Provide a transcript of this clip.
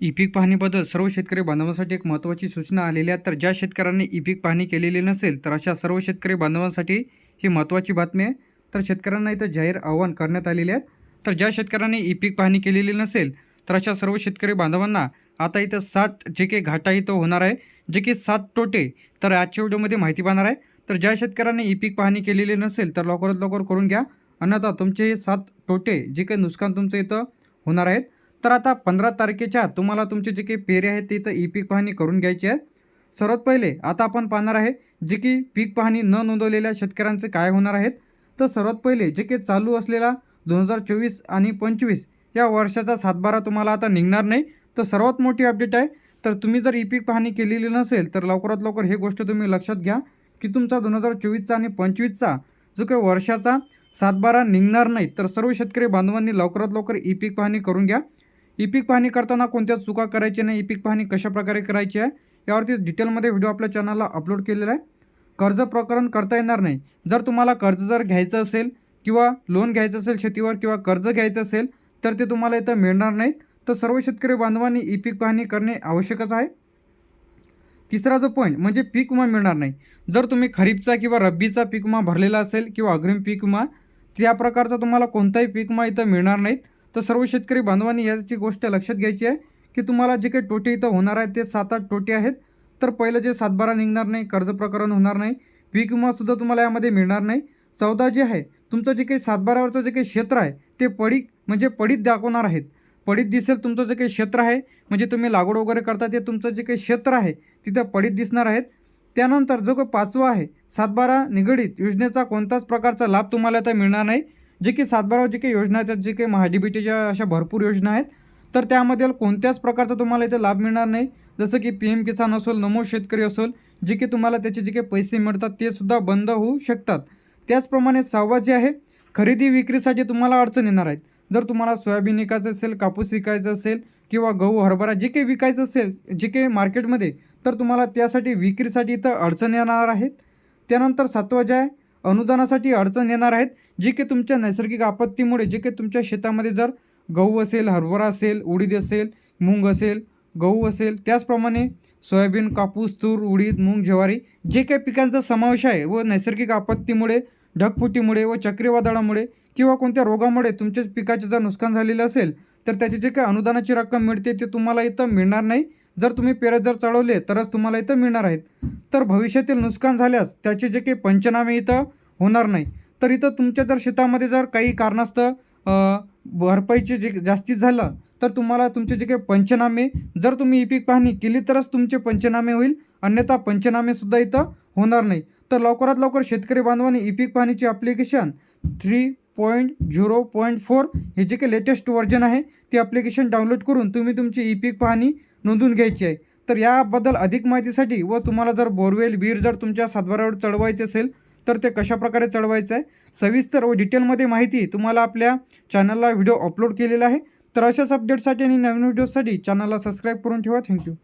E पीक पाहणीबद्दल सर्व शेतकरी बांधवांसाठी एक महत्त्वाची सूचना आलेली आहे. तर ज्या शेतकऱ्यांनी ई पीक पाहणी केलेली नसेल तर अशा सर्व शेतकरी बांधवांसाठी ही महत्त्वाची बातमी आहे. तर शेतकऱ्यांना इथं जाहीर आव्हान करण्यात आलेले आहे. तर ज्या शेतकऱ्यांनी ई पीक पाहणी केलेली नसेल तर अशा सर्व शेतकरी बांधवांना आता इथं सात जे काही घाटा इथं होणार आहे जे की सात तोटे तर आजच्या व्हिडिओमध्ये माहिती पाहणार आहे. तर ज्या शेतकऱ्यांनी ई पीक पाहणी केलेली नसेल तर लवकरात लवकर करून घ्या. अन्यथा तुमचे हे सात तोटे जे काही नुकसान तुमचं इथं होणार आहेत तर आता पंधरा तारखेच्या तुम्हाला तुमचे जे काही पेरे आहेत ते इथं ई पीक पाहणी करून घ्यायची आहे. सर्वात पहिले आता आपण पाहणार आहे जे की पीक पाहणी न नोंदवलेल्या शेतकऱ्यांचे काय होणार आहेत? तर सर्वात पहिले जे काही चालू असलेला दोन हजार चोवीस आणि पंचवीस या वर्षाचा सातबारा तुम्हाला आता निघणार नाही. तर सर्वात मोठी अपडेट आहे तर तुम्ही जर ई पीक पाहणी केलेली नसेल तर लवकरात लवकर हे गोष्ट तुम्ही लक्षात घ्या की तुमचा दोन हजार चोवीसचा आणि पंचवीसचा जो काही वर्षाचा सातबारा निघणार नाही तर सर्व शेतकरी बांधवांनी लवकरात लवकर ई पीक पाहणी करून घ्या. ई पीक पाहणी करताना कोणत्या चुका करायच्या नाही. ई पीक पाहणी कशाप्रकारे करायची आहे यावरती डिटेलमध्ये व्हिडिओ आपल्या चॅनलला अपलोड केलेला आहे. कर्ज प्रकरण करता येणार नाही. जर तुम्हाला कर्ज जर घ्यायचं असेल किंवा लोन घ्यायचं असेल शेतीवर किंवा कर्ज घ्यायचं असेल तर ते तुम्हाला इथं मिळणार नाहीत. तर सर्व शेतकरी बांधवांनी ई पीक पाहणी करणे आवश्यकच आहे. तिसरा जो पॉईंट म्हणजे पीक विमा मिळणार नाही. जर तुम्ही खरीपचा किंवा रब्बीचा पीक विमा भरलेला असेल किंवा अग्रिम पीक विमा त्या प्रकारचा तुम्हाला कोणताही पीक विमा इथं मिळणार नाहीत. तर सर्व शेतकरी बांधवांनी याची गोष्ट लक्षात घ्यायची आहे की तुम्हाला जे काही टोटे इथं होणार आहेत ते सात आठ टोटे आहेत. तर पहिलं जे सातबारा निघणार नाही कर्ज प्रकरण होणार नाही पीक विमासुद्धा तुम्हाला यामध्ये मिळणार नाही. चौदा जे आहे तुमचं जे काही सातबारावरचं जे काही क्षेत्र आहे ते पडीक म्हणजे पडीत दाखवणार आहेत. पडीत दिसेल तुमचं जे काही क्षेत्र आहे म्हणजे तुम्ही लागवड वगैरे करता ते तुमचं जे काही क्षेत्र आहे तिथं पडीत दिसणार आहेत. त्यानंतर जो काही पाचवा आहे सातबारा निगडीत योजनेचा कोणताच प्रकारचा लाभ तुम्हाला आता मिळणार नाही. जे की सातबारावर जे काही योजना आहेत जे काही महाडीबीटीच्या अशा भरपूर योजना आहेत तर त्यामध्ये कोणत्याच प्रकारचा तुम्हाला इथे लाभ मिळणार नाही. जसं की पी एम किसान असेल नमो शेतकरी असेल जे की तुम्हाला त्याचे जे काही पैसे मिळतात ते सुद्धा बंद होऊ शकतात. त्याचप्रमाणे सहावा जे आहे खरेदी विक्रीसाठी तुम्हाला अडचण येणार आहेत. जर तुम्हाला सोयाबीन विकायचं असेल कापूस विकायचं असेल किंवा गहू हरभरा जे काही विकायचं असेल जे काही मार्केटमध्ये तर तुम्हाला त्यासाठी विक्रीसाठी इथं अडचण येणार आहेत. त्यानंतर सातवा जे आहे अनुदानासाठी अडचण येणार आहेत जे की तुमच्या नैसर्गिक आपत्तीमुळे जे काही तुमच्या शेतामध्ये जर गहू असेल हरभरा असेल उडीद असेल मूग असेल गहू असेल त्याचप्रमाणे सोयाबीन कापूस तूर उडीद मूग ज्वारी जे काही पिकांचा समावेश आहे व नैसर्गिक आपत्तीमुळे ढगफुटीमुळे व चक्रीवादळामुळे किंवा कोणत्या रोगामुळे तुमच्या पिकाचे जर नुकसान झालेलं असेल तर त्याची जे काही अनुदानाची रक्कम मिळते ते तुम्हाला इथं मिळणार नाही. जर तुम्ही पेरत जर चढवले तरच तुम्हाला इथं मिळणार आहेत. तर भविष्यातील नुकसान झाल्यास त्याचे जे काही पंचनामे इथं होणार नाही. तर इथं तुमच्या जर शेतामध्ये जर काही कारणास्तव भरपाईचे जे जास्तीत झालं तर तुम्हाला तुमचे जे काही पंचनामे जर तुम्ही ई पीक पाहणी केली तरच तुमचे पंचनामे होईल. अन्यथा पंचनामेसुद्धा इथं होणार नाही. तर लवकरात लवकर शेतकरी बांधवांनी ई पीक पाहणीचे application three point zero point four हे जे काही लेटेस्ट व्हर्जन आहे ते ॲप्लिकेशन डाउनलोड करून तुम्ही तुमची ई पीक पाहणी नोंदवून घ्यायची आहे. तर याबद्दल अधिक माहितीसाठी व तुम्हाला जर बोरवेल वीर जर तुमच्या सातबारावर चढवायचे असेल तर ते कशाप्रकारे चढवायचं आहे? सविस्तर व डिटेलमध्ये माहिती तुम्हाला आपल्या चॅनलला व्हिडिओ अपलोड केलेला आहे. तर अशाच अपडेटसाठी आणि नवीन व्हिडिओसाठी चॅनलला सबस्क्राईब करून ठेवा. थँक्यू